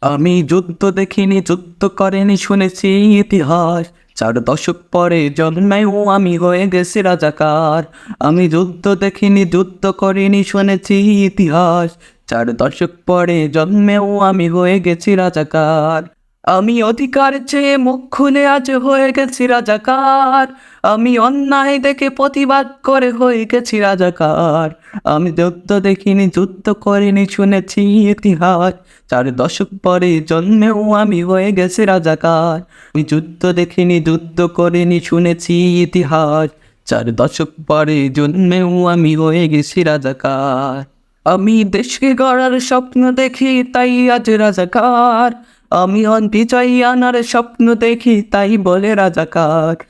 আমি যুদ্ধ দেখিনি, যুদ্ধ করেনি শুনেছি ইতিহাস। চার দশক পরে জন্মেও আমি হয়ে গেছি রাজাকার। আমি যুদ্ধ দেখিনি, যুদ্ধ করিনি শুনেছি ইতিহাস। চার দশক পরে জন্মেও আমি হয়ে গেছি রাজাকার। আমি অধিকার চেয়ে মুখ খুলে আজ হয়ে গেছি রাজাকার। আমি অন্যায় দেখে প্রতিবাদ করে হয়ে গেছি রাজাকার। আমি যুদ্ধ দেখিনি, যুদ্ধ করিনি, শুনেছি ইতিহাস। চার দশক পরে জন্মেও আমি হয়ে গেছি রাজাকার। আমি যুদ্ধ দেখিনি, যুদ্ধ করিনি, শুনেছি ইতিহাস। চার দশক পরে জন্মেও আমি হয়ে গেছি রাজাকার। আমি দেশকে গড়ার স্বপ্ন দেখি, তাই আজ রাজাকার। আমি অন বিজয়ী আনার স্বপ্ন দেখি, তাই বলে রাজাকার।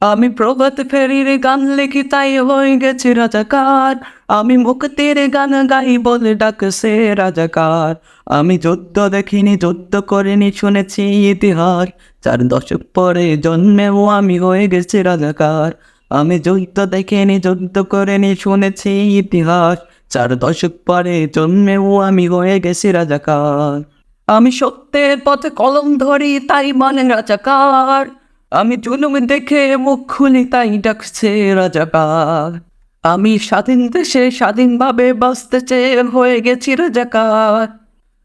আমি প্রভাত ফেরির গান লিখি, তাই হয়ে গেছি রাজাকার। আমি মুক্তির গান গাই বলে ডাকছে রাজাকার। আমি যুদ্ধ দেখিনি, যুদ্ধ করিনি, শুনেছি ইতিহাস। চার দশক পরে জন্মেও আমি হয়ে গেছি রাজাকার। আমি যুদ্ধ দেখিনি, যুদ্ধ করিনি, শুনেছি ইতিহাস। চার দশক পরে জন্মেও আমি হয়ে গেছি রাজাকার। আমি সত্যের পথে কলম ধরি, তাই মানে রাজাকার। আমি জুলুম দেখে মুখ খুলি, তাই ডাকছে রাজাকার। আমি স্বাধীন দেশে স্বাধীনভাবে বাঁচতে চেয়ে হয়ে গেছি রাজাকার।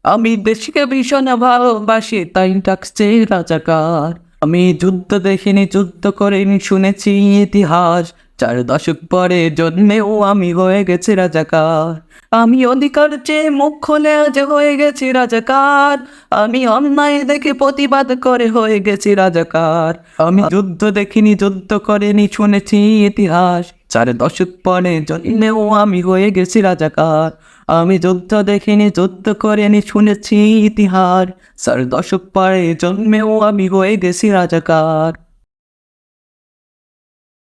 আমি দেশকে ভীষণ ভালোবাসি, তাই ডাকছে রাজাকার। আমি যুদ্ধ দেখিনি, যুদ্ধ করিনি, শুনেছি ইতিহাস। চার দশক পরে জন্মেও আমি হয়ে গেছি রাজাকার। আমি অধিকার চেয়ে মুখ খুলে আজ হয়ে গেছি রাজাকার। আমি অন্যায় দেখে প্রতিবাদ করে হয়ে গেছি রাজাকার। আমি যুদ্ধ দেখিনি, যুদ্ধ করেনি, শুনেছি ইতিহাস। চার দশক পরে জন্মেও আমি হয়ে গেছি রাজাকার। আমি যুদ্ধ দেখিনি, যুদ্ধ করিনি, শুনেছি ইতিহাস। চার দশক পরে জন্মেও আমি হয়ে গেছি রাজাকার।